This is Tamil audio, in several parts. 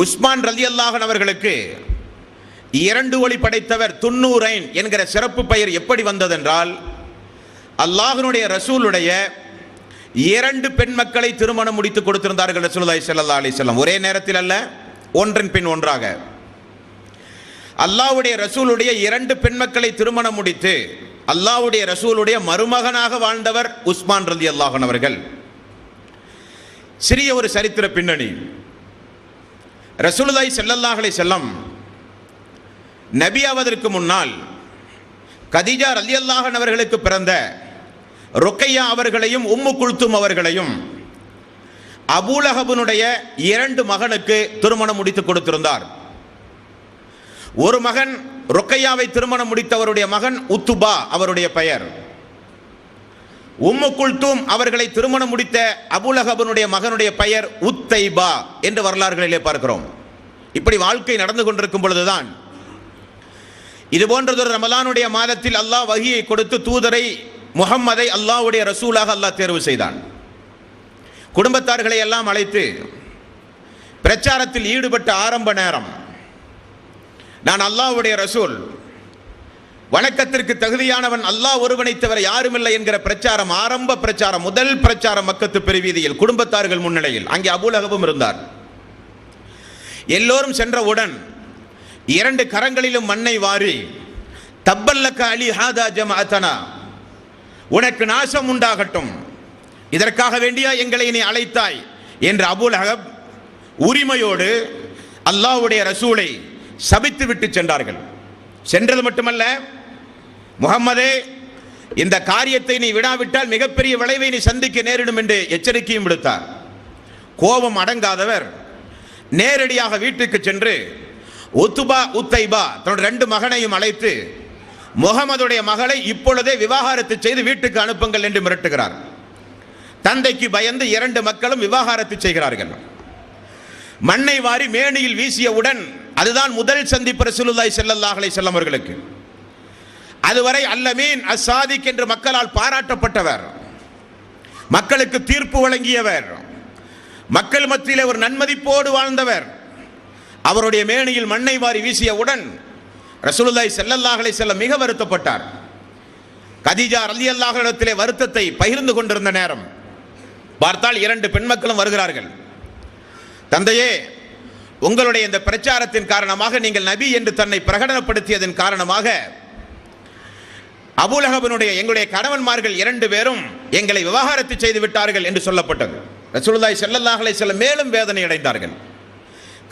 உஸ்மான் ரலி அல்லாஹன் அவர்களுக்கு இரண்டு ஒளி படைத்தவர் துன்னூரைன் என்கிற சிறப்பு பெயர் எப்படி வந்ததென்றால் அல்லாஹனுடைய ரசூலுடைய இரண்டு பெண் மக்களை திருமணம் முடித்து கொடுத்திருந்தார்கள் ரசூலுல்லாஹி சல்லா அலைஹி வஸல்லம். ஒரே நேரத்தில் அல்ல ஒன்றன் பின் ஒன்றாக. அல்லாவுடைய ரசூலுடைய இரண்டு பெண் மக்களை திருமணம் முடித்து அல்லாஹ்வுடைய ரசூலுடைய மருமகனாக வாழ்ந்தவர் உஸ்மான் ரலி அல்லாஹன் அவர்கள். சிறிய ஒரு சரித்திர பின்னணி. ரசூலுதாய் செல்லல்லாஹலை செல்லம் நபியாவதற்கு முன்னால் கதீஜா ரலியல்லாஹன் அவர்களுக்கு பிறந்த ருக்கையா அவர்களையும் உம்மு குல்தும் அவர்களையும் அபூலகபனுடைய இரண்டு மகனுக்கு திருமணம் முடித்து கொடுத்திருந்தார். ஒரு மகன் ருக்கையாவை திருமணம் முடித்தவருடைய மகன் உத்துபா அவருடைய பெயர். உம்மு குல்தூம் அவர்களை திருமணம் முடித்த அபுலஹபனுடைய மகனுடைய பெயர் உத்தைபா என்று வரலாறுகளிலே பார்க்கிறோம். இப்படி வாழ்க்கை நடந்து கொண்டிருக்கும் பொழுதுதான் இது போன்றதொரு ரமலானுடைய மாதத்தில் அல்லாஹ் வகியை கொடுத்து தூதரை முகம்மதை அல்லாஹ்வுடைய ரசூலாக அல்லாஹ் தேர்வு செய்தான். குடும்பத்தார்களை எல்லாம் அழைத்து பிரச்சாரத்தில் ஈடுபட்ட ஆரம்ப நேரம். நான் அல்லாஹ்வுடைய ரசூல் வணக்கத்திற்கு தகுதியானவன் அல்லாஹ் ஒருவனை தவிர யாருமில்லை என்கிற பிரச்சாரம் ஆரம்ப பிரச்சாரம் முதல் பிரச்சாரம் மக்கத்து பெருவீதியில் குடும்பத்தார்கள் முன்னிலையில். அங்கே அபூலகவும் இருந்தார். எல்லோரும் சென்றவுடன் இரண்டு கரங்களிலும் மண்ணை வாரி தப்பல்லக்க அலி ஹாதா ஜமாஅத்தனா உனக்கு நாசம் உண்டாகட்டும். இதற்காக வேண்டியா எங்களை நீ அழைத்தாய்? என்று அபுல் அகப் உரிமையோடு அல்லாஹ்வுடைய ரசூலை சபித்து விட்டு சென்றார்கள். சென்றது மட்டுமல்ல முகம்மதே இந்த காரியத்தை நீ விடாவிட்டால் மிகப்பெரிய விளைவை நீ சந்திக்க நேரிடும் என்று எச்சரிக்கையும் விடுத்தார். கோபம் அடங்காதவர். நேரடியாக வீட்டுக்கு சென்று உத்துபா உத்தைபா தன்னுடைய ரெண்டு மகனையும் அழைத்து முகமதுடைய மகளை இப்பொழுதே விவாகரத்து செய்து வீட்டுக்கு அனுப்புங்கள் என்று மிரட்டுகிறார். தந்தைக்கு பயந்து இரண்டு மக்களும் விவாகரத்து செய்கிறார்கள். மண்ணை வாரி மேனியில் வீசியவுடன் அதுதான் முதல் சந்திப்பு ரசூலுல்லாய் செல்லல்லாஹலை செல்லவர்களுக்கு அவர்களுக்கு. அதுவரை அல்லமீன் அசாதிக் என்று மக்களால் பாராட்டப்பட்டவர். மக்களுக்கு தீர்ப்பு வழங்கியவர். மக்கள் மத்தியில் ஒரு நன்மதிப்போடு வாழ்ந்தவர். அவருடைய மேனியில் மண்ணை வாரி வீசியவுடன் ரசூலுல்லாய் செல்லல்லாஹலை செல்ல மிக வருத்தப்பட்டார். கதீஜா அலி இடத்திலே வருத்தத்தை பகிர்ந்து கொண்டிருந்த நேரம். பார்த்தால் இரண்டு பெண் மக்களும் வருகிறார்கள். தந்தையே உங்களுடைய இந்த பிரச்சாரத்தின் காரணமாக நீங்கள் நபி என்று தன்னை பிரகடனப்படுத்தியதன் காரணமாக அபூலகபனுடைய எங்களுடைய கணவன்மார்கள் இரண்டு பேரும் எங்களை விவாகரத்து செய்து விட்டார்கள் என்று சொல்லப்பட்டது. ரசூலுல்லாஹி செல்லல்லாஹலை செல்ல மேலும் வேதனை அடைந்தார்கள்.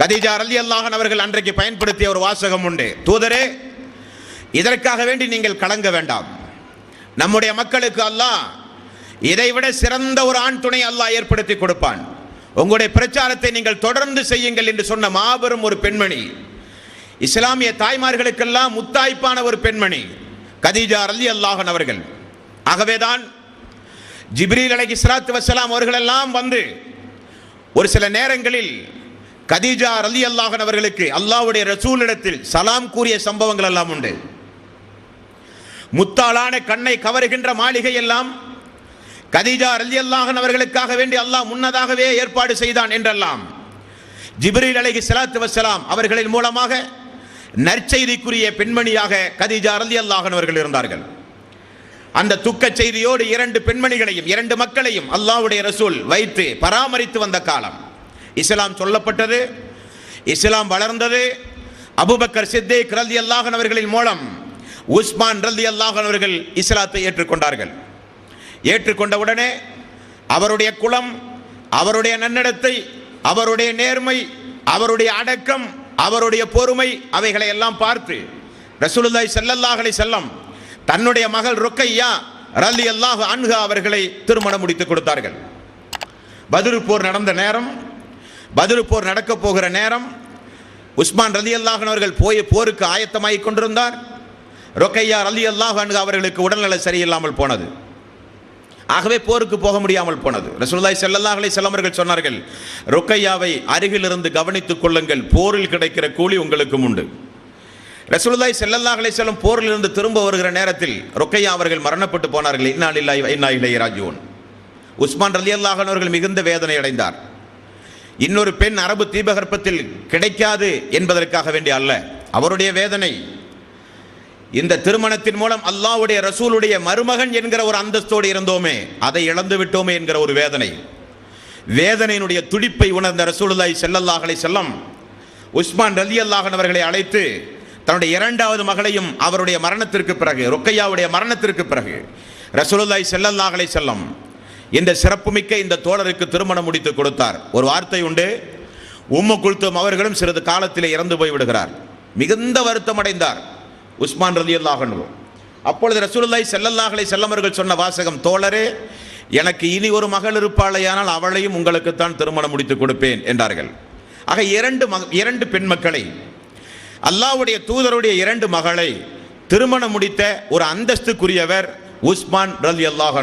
கதீஜா அல்லாஹன் அவர்கள் அன்றைக்கு பயன்படுத்திய ஒரு வாசகம் உண்டு. தூதரே இதற்காக வேண்டி நீங்கள் கலங்க வேண்டாம். நம்முடைய மக்களுக்கு அல்லாஹ் இதைவிட சிறந்த ஒரு ஆண் துணை அல்லாஹ் ஏற்படுத்தி கொடுப்பான். உங்களுடைய பிரச்சாரத்தை நீங்கள் தொடர்ந்து செய்யுங்கள் என்று சொன்ன மாபெரும் ஒரு பெண்மணி. இஸ்லாமிய தாய்மார்களுக்கெல்லாம் முத்தாய்ப்பான ஒரு பெண்மணி. கதீஜா அலி அல்லாஹன் அவர்கள். ஆகவேதான் ஜிப்ரீல் அலைஹி ஸலாத்து வசலாம் அவர்களெல்லாம் வந்து ஒரு சில நேரங்களில் கதீஜா அலி அல்லாஹன் அவர்களுக்கு அல்லாஹ்வுடைய ரசூலிடத்தில் சலாம் கூறிய சம்பவங்கள் எல்லாம் உண்டு. முத்தாளான கண்ணை கவருகின்ற மாளிகை எல்லாம் கதீஜா அலி அல்லாஹன் அவர்களுக்காக வேண்டி அல்லாஹ் முன்னதாகவே ஏற்பாடு செய்தான் என்றெல்லாம் ஜிப்ரீல் அலைஹி சலாத்து வசலாம் அவர்களின் மூலமாக நற்செய்திக்குரிய பெண்மணியாக கதீஜா ரலி அல்லாஹன் அவர்கள் இருந்தார்கள். அந்த துக்க செய்தியோடு இரண்டு பெண்மணிகளையும் இரண்டு மக்களையும் அல்லாவுடைய ரசூல் வைத்து பராமரித்து வந்த காலம். இஸ்லாம் சொல்லப்பட்டது இஸ்லாம் வளர்ந்தது. அபுபக்கர் சித்தேக் ரல்தி அல்லாஹன் அவர்களின் மூலம் உஸ்மான் ரல்தி அல்லாஹன் அவர்கள் இஸ்லாத்தை ஏற்றுக்கொண்டார்கள். ஏற்றுக்கொண்டவுடனே அவருடைய குலம் அவருடைய நன்னடத்தை அவருடைய நேர்மை அவருடைய அடக்கம் அவருடைய பொறுமை அவைகளை எல்லாம் பார்த்து ரசூலுல்லாய் செல்லல்லாஹலை செல்லம் தன்னுடைய மகள் ருக்கையா ரலி அல்லாஹ் அன்ஹா அவர்களை திருமணம் முடித்து கொடுத்தார்கள். பத்ரு போர் நடந்த நேரம் பத்ரு போர் நடக்க போகிற நேரம் உஸ்மான் ரலி அல்லாஹன் அவர்கள் போய் போருக்கு ஆயத்தமாகிக் கொண்டிருந்தார். ரொக்கையா ரலி அல்லாஹ் அன்ஹா அவர்களுக்கு உடல்நல சரியில்லாமல் போனது. ஆகவே போருக்கு போக முடியாமல் போனது. ரசூலுல்லாஹி செல்லல்லாஹலை செல்லவர்கள் சொன்னார்கள் ருக்கையாவை அருகிலிருந்து கவனித்துக் கொள்ளுங்கள் போரில் கிடைக்கிற கூலி உங்களுக்கும் உண்டு. ரசூலுல்லாஹி செல்லல்லாஹலை செல்லும் போரிலிருந்து திரும்ப வருகிற நேரத்தில் ருக்கையா அவர்கள் மரணப்பட்டு போனார்கள். இன்னா இன்னா இலைஹி ராஜுவன் உஸ்மான் ரலியல்லாஹு அவர்கள் மிகுந்த வேதனை அடைந்தார். இன்னொரு பெண் அரபு தீபகற்பத்தில் கிடைக்காது என்பதற்காக வேண்டிய அல்ல. அவருடைய வேதனை இந்த திருமணத்தின் மூலம் அல்லாவுடைய ரசூலுடைய மருமகன் என்கிற ஒரு அந்தஸ்தோடு இருந்தோமே அதை இழந்து விட்டோமே என்கிற ஒரு வேதனை. வேதனையினுடைய துடிப்பை உணர்ந்த ரசூலுல்லாய் செல்லல்லாஹலை செல்லம் உஸ்மான் ரலி அல்லாஹன் அவர்களை அழைத்து தன்னுடைய இரண்டாவது மகளையும் அவருடைய மரணத்திற்கு பிறகு ரொக்கையாவுடைய மரணத்திற்கு பிறகு ரசூலுல்லாய் செல்லல்லாஹலை செல்லம் இந்த சிறப்புமிக்க இந்த தோழருக்கு திருமணம் முடித்து கொடுத்தார். ஒரு வார்த்தை உண்டு உம்மு குல்தும் அவர்களும் சிறிது காலத்திலே இறந்து போய் விடுகிறார். மிகுந்த வருத்தம் அடைந்தார். உஸ்மான் ரலி அல்லாஹன் அப்பொழுது ரசூலுல்லாஹி செல்லல்லாஹலை செல்லமர்கள் சொன்ன வாசகம் தோழரே எனக்கு இனி ஒரு மகள் இருப்பாளையானால் அவளையும் உங்களுக்குத்தான் திருமணம் முடித்து கொடுப்பேன் என்றார்கள். ஆக இரண்டு மக இரண்டு பெண் மக்களை அல்லாஹ்வுடைய தூதருடைய இரண்டு மகளை திருமணம் முடித்த ஒரு அந்தஸ்துக்குரியவர் உஸ்மான் ரலி அல்லாஹ்